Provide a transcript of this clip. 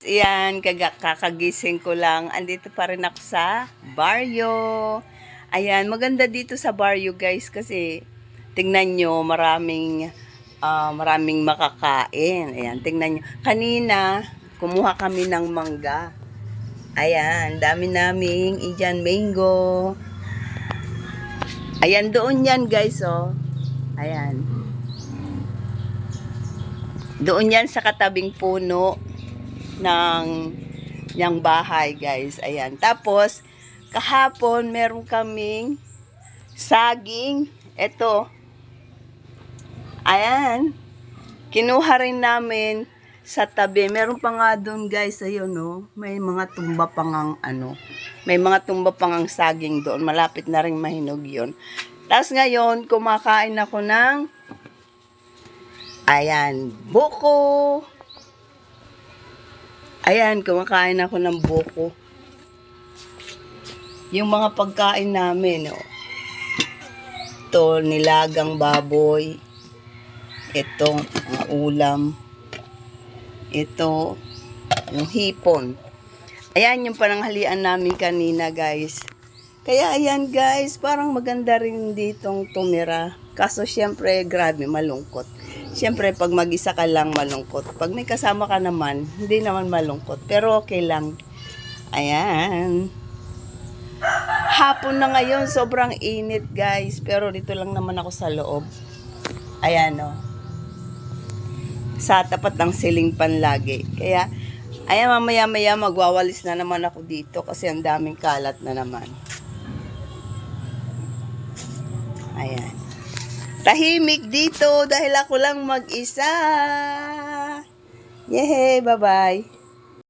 Yan, kakagising ko lang. Andito pa rin ako sa baryo. Ayan, maganda dito sa baryo guys kasi tingnan nyo, maraming ah, maraming makakain. Ayan, tingnan nyo. Kanina, kumuha kami ng mangga. Ayan, dami naming Indian mango. Ayan, doon yan guys, oh. Ayan. Doon yan sa katabing puno ng ng bahay, guys. Ayan. Tapos, kahapon, meron kaming saging. Ito. Ayan. Kinuha rin namin sa tabi. Meron pa nga doon, guys. Ayun, no? May mga tumba pang ang, ano. May mga tumba pang ang saging doon. Malapit na rin mahinog yun. Tapos ngayon, kumakain ako ng Ayan, buko. Ayan, kumakain ako ng buko. Yung mga pagkain namin, oh. Ito, nilagang baboy. Ito, mga ulam. Ito, yung hipon. Ayan yung pananghalian namin kanina, guys. Kaya ayan, guys, parang maganda rin ditong tumira. Kaso, syempre, grabe, malungkot. Syempre, pag mag-isa ka lang, malungkot. Pag may kasama ka naman, hindi naman malungkot. Pero okay lang. Ayan. Hapon na ngayon, sobrang init, guys. Pero dito lang naman ako sa loob. Ayan, oh. Sa tapat ng siling pan lagi. Kaya, ayan, mamaya-maya magwawalis na naman ako dito kasi ang daming kalat na naman. Ayan. Tahimik dito dahil ako lang mag-isa. Yehey, bye-bye.